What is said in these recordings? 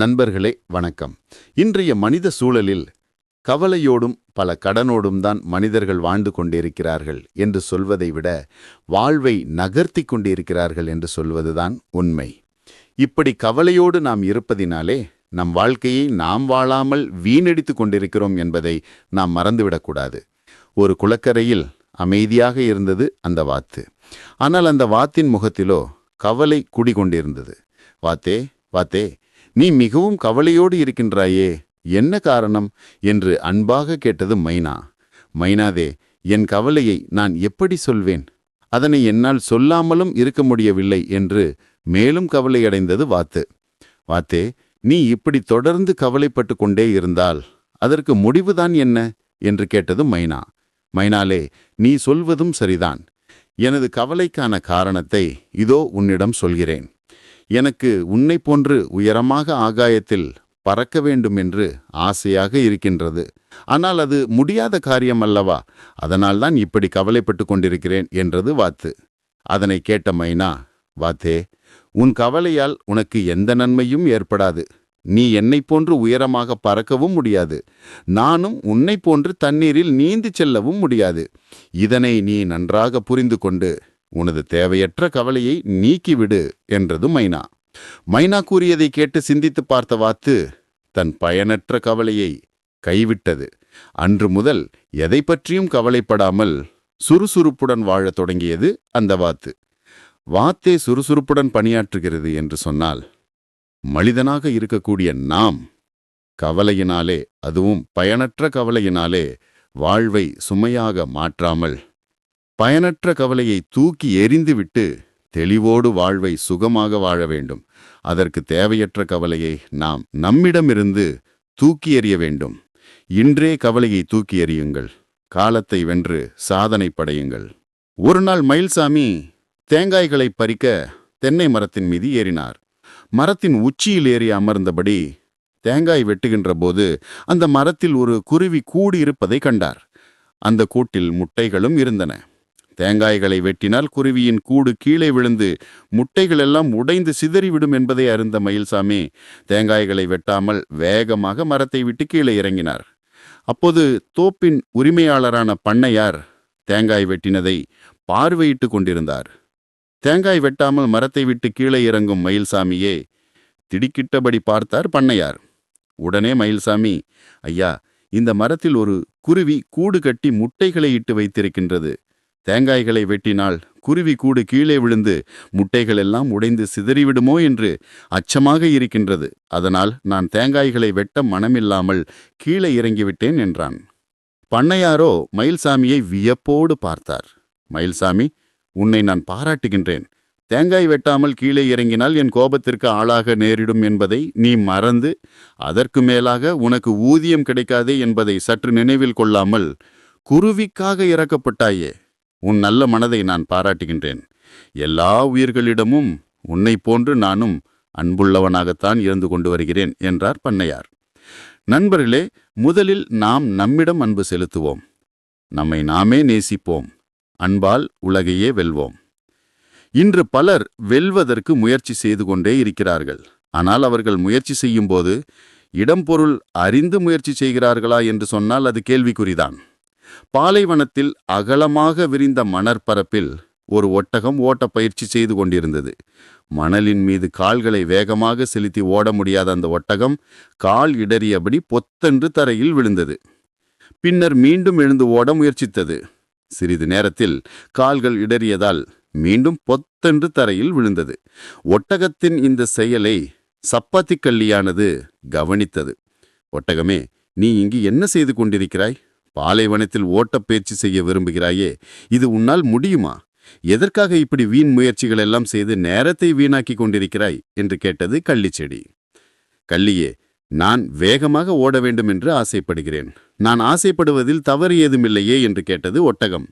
நண்பர்களே வணக்கம். இன்றைய மனித சூழலில் கவலையோடும் பல கடனோடும் தான் மனிதர்கள் வாழ்ந்து கொண்டிருக்கிறார்கள் என்று சொல்வதை விட வாழ்வை நகர்த்தி கொண்டிருக்கிறார்கள் என்று சொல்வதுதான் உண்மை. இப்படி கவலையோடு நாம் இருப்பதினாலே நம் வாழ்க்கையை நாம் வாழாமல் வீணடித்து கொண்டிருக்கிறோம் என்பதை நாம் மறந்துவிடக்கூடாது. ஒரு குளக்கரையில் அமைதியாக இருந்தது அந்த வாத்து. ஆனால் அந்த வாத்தின் முகத்திலோ கவலை குடிகொண்டிருந்தது. வாத்தே வாத்தே நீ மிகவும் கவலையோடு இருக்கின்றாயே என்ன காரணம்? என்று அன்பாக கேட்டது மைனா. மைனாதே என் கவலையை நான் எப்படி சொல்வேன்? அதனை என்னால் சொல்லாமலும் இருக்க முடியவில்லை என்று மேலும் கவலையடைந்தது வாத்து. வாத்தே நீ இப்படி தொடர்ந்து கவலைப்பட்டு கொண்டே இருந்தால் அதற்கு முடிவுதான் என்ன? என்று கேட்டது மைனா. மைனாலே நீ சொல்வதும் சரிதான். எனது கவலைக்கான காரணத்தை இதோ உன்னிடம் சொல்கிறேன். எனக்கு உன்னை போன்று உயரமாக ஆகாயத்தில் பறக்க வேண்டும் என்று ஆசையாக இருக்கின்றது. ஆனால் அது முடியாத காரியம் அல்லவா? அதனால்தான் இப்படி கவலைப்பட்டு கொண்டிருக்கிறேன் என்றது வாத்து. அதனை கேட்ட மைனா வாத்தே உன் கவலையால் உனக்கு எந்த நன்மையும் ஏற்படாது. நீ என்னைப் போன்று உயரமாக பறக்கவும் முடியாது. நானும் உன்னைப் போன்று தண்ணீரில் நீந்து செல்லவும் முடியாது. இதனை நீ நன்றாக புரிந்து கொண்டு உனது தேவையற்ற கவலையை நீக்கிவிடு என்றது மைனா. மைனா கூறியதை கேட்டு சிந்தித்து பார்த்த வாத்து தன் பயனற்ற கவலையை கைவிட்டது. அன்று முதல் எதை பற்றியும் கவலைப்படாமல் சுறுசுறுப்புடன் வாழத் தொடங்கியது அந்த வாத்து. வாத்தே சுறுசுறுப்புடன் பணியாற்றுகிறது என்று சொன்னால் மனிதனாக இருக்கக்கூடிய நாம் கவலையினாலே அதுவும் பயனற்ற கவலையினாலே வாழ்வை சுமையாக மாற்றாமல் பயனற்ற கவலையை தூக்கி எறிந்துவிட்டு தெளிவோடு வாழ்வை சுகமாக வாழ வேண்டும். அதற்கு தேவையற்ற கவலையை நாம் நம்மிடமிருந்து தூக்கி எறிய வேண்டும். இன்றே கவலையை தூக்கி எறியுங்கள். காலத்தை வென்று சாதனை படையுங்கள். ஒரு நாள் மயில்சாமி தேங்காய்களை பறிக்க தென்னை மரத்தின் மீது ஏறினார். மரத்தின் உச்சியில் ஏறி அமர்ந்தபடி தேங்காய் வெட்டுகின்ற போது அந்த மரத்தில் ஒரு குருவி கூடியிருப்பதை கண்டார். அந்த கூட்டில் முட்டைகளும் இருந்தன. தேங்காய்களை வெட்டினால் குருவியின் கூடு கீழே விழுந்து முட்டைகள் எல்லாம் உடைந்து சிதறிவிடும் என்பதை அறிந்த மயில்சாமி தேங்காய்களை வெட்டாமல் வேகமாக மரத்தை விட்டு கீழே இறங்கினார். அப்போது தோப்பின் உரிமையாளரான பண்ணையார் தேங்காய் வெட்டினதை பார்வையிட்டு கொண்டிருந்தார். தேங்காய் வெட்டாமல் மரத்தை விட்டு கீழே இறங்கும் மயில்சாமியே திடுக்கிட்டபடி பார்த்தார் பண்ணையார். உடனே மயில்சாமி ஐயா இந்த மரத்தில் ஒரு குருவி கூடு கட்டி முட்டைகளை இட்டு வைத்திருக்கின்றது. தேங்காய்களை வெட்டினால் குருவி கூடு கீழே விழுந்து முட்டைகள் எல்லாம் உடைந்து சிதறிவிடுமோ என்று அச்சமாக இருக்கின்றது. அதனால் நான் தேங்காய்களை வெட்ட மனமில்லாமல் கீழே இறங்கிவிட்டேன் என்றான். பண்ணையாரோ மயில்சாமியை வியப்போடு பார்த்தார். மயில்சாமி உன்னை நான் பாராட்டுகின்றேன். தேங்காய் வெட்டாமல் கீழே இறங்கினால் என் கோபத்திற்கு ஆளாக நேரிடும் என்பதை நீ மறந்து அதற்கு மேலாக உனக்கு ஊதியம் கிடைக்காதே என்பதை சற்று நினைவில் கொள்ளாமல் குருவிக்காக இறக்கப்பட்டாயே. உன் நல்ல மனதை நான் பாராட்டுகின்றேன். எல்லா உயிர்களிடமும் உன்னைப் போன்று நானும் அன்புள்ளவனாகத்தான் இருந்து கொண்டு வருகிறேன் என்றார் பண்ணையார். நண்பர்களே முதலில் நாம் நம்மிடம் அன்பு செலுத்துவோம். நம்மை நாமே நேசிப்போம். அன்பால் உலகையே வெல்வோம். இன்று பலர் வெல்வதற்கு முயற்சி செய்து கொண்டே இருக்கிறார்கள். ஆனால் அவர்கள் முயற்சி செய்யும்போது இடம்பொருள் அறிந்து முயற்சி செய்கிறார்களா? என்று சொன்னால் அது கேள்விக்குறிதான். பாலைவனத்தில் அகலமாக விரிந்த மணற்பரப்பில் ஒரு ஒட்டகம் ஓட்ட பயிற்சி செய்து கொண்டிருந்தது. மணலின் மீது கால்களை வேகமாக செலுத்தி ஓட முடியாத அந்த ஒட்டகம் கால் இடறியபடி பொத்தென்று தரையில் விழுந்தது. பின்னர் மீண்டும் எழுந்து ஓட முயற்சித்தது. சிறிது நேரத்தில் கால்கள் இடறியதால் மீண்டும் பொத்தென்று தரையில் விழுந்தது. ஒட்டகத்தின் இந்த செயலை சப்பாத்தி கள்ளியானது கவனித்தது. ஒட்டகமே நீ இங்கு என்ன செய்து கொண்டிருக்கிறாய்? பாலைவனத்தில் ஓட்டப்பயிற்சி செய்ய விரும்புகிறாயே இது உன்னால் முடியுமா? எதற்காக இப்படி வீண் முயற்சிகள் எல்லாம் செய்து நேரத்தை வீணாக்கி கொண்டிருக்கிறாய்? என்று கேட்டது கள்ளிச்செடி கள்ளியே நான் வேகமாக ஓட வேண்டும் என்று ஆசைப்படுகிறேன். நான் ஆசைப்படுவதில் தவறு ஏதுமில்லையே என்று கேட்டது ஒட்டகம்.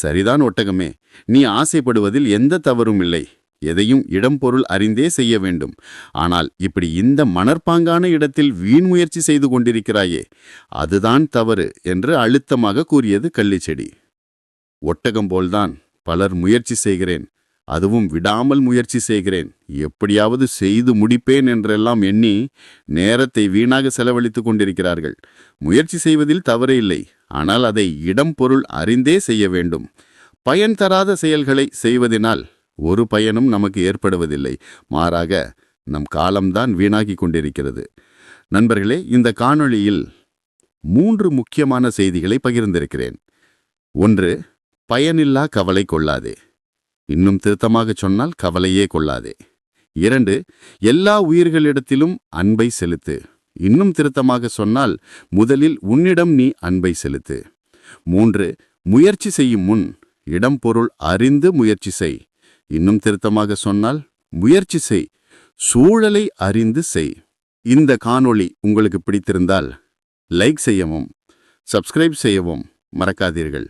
சரிதான் ஒட்டகமே நீ ஆசைப்படுவதில் எந்த தவறும் இல்லை. எதையும் இடம் பொருள் அறிந்தே செய்ய வேண்டும். ஆனால் இப்படி இந்த மணற்பாங்கான இடத்தில் வீண் முயற்சி செய்து கொண்டிருக்கிறாயே அதுதான் தவறு என்று அழுத்தமாக கூறியது கள்ளிச்செடி. ஒட்டகம் போல்தான் பலர் முயற்சி செய்கிறேன் அதுவும் விடாமல் முயற்சி செய்கிறேன். எப்படியாவது செய்து முடிப்பேன் என்றெல்லாம் எண்ணி நேரத்தை வீணாக செலவழித்துக் கொண்டிருக்கிறார்கள். முயற்சி செய்வதில் தவறே இல்லை ஆனால் அதை இடம் பொருள் அறிந்தே செய்ய வேண்டும். பயன் தராத செயல்களை செய்வதினால் ஒரு பயனும் நமக்கு ஏற்படுவதில்லை. மாறாக நம் காலம்தான் வீணாகிக் கொண்டிருக்கிறது. நண்பர்களே இந்த காணொளியில் மூன்று முக்கியமான செய்திகளை பகிர்ந்திருக்கிறேன். ஒன்று பயனில்லா கவலை கொள்ளாதே. இன்னும் திருத்தமாகச் சொன்னால் கவலையே கொள்ளாதே. இரண்டு எல்லா உயிர்களிடத்திலும் அன்பை செலுத்து. இன்னும் திருத்தமாக சொன்னால் முதலில் உன்னிடம் நீ அன்பை செலுத்து. மூன்று முயற்சி செய்யும் முன் இடம் பொருள் அறிந்து முயற்சி செய். இன்னும் திருத்தமாக சொன்னால் முயற்சி செய் சூழலை அறிந்து செய். இந்த காணொளி உங்களுக்கு பிடித்திருந்தால் லைக் செய்யவும் சப்ஸ்கிரைப் செய்யவும் மறக்காதீர்கள்.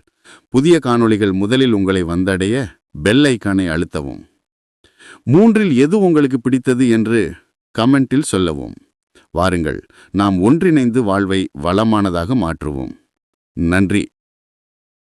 புதிய காணொளிகள் முதலில் உங்களை வந்தடைய பெல் ஐக்கானை அழுத்தவும். மூன்றில் எது உங்களுக்கு பிடித்தது என்று கமெண்டில் சொல்லவும். வாருங்கள் நாம் ஒன்றிணைந்து வாழ்வை வளமானதாக மாற்றுவோம். நன்றி.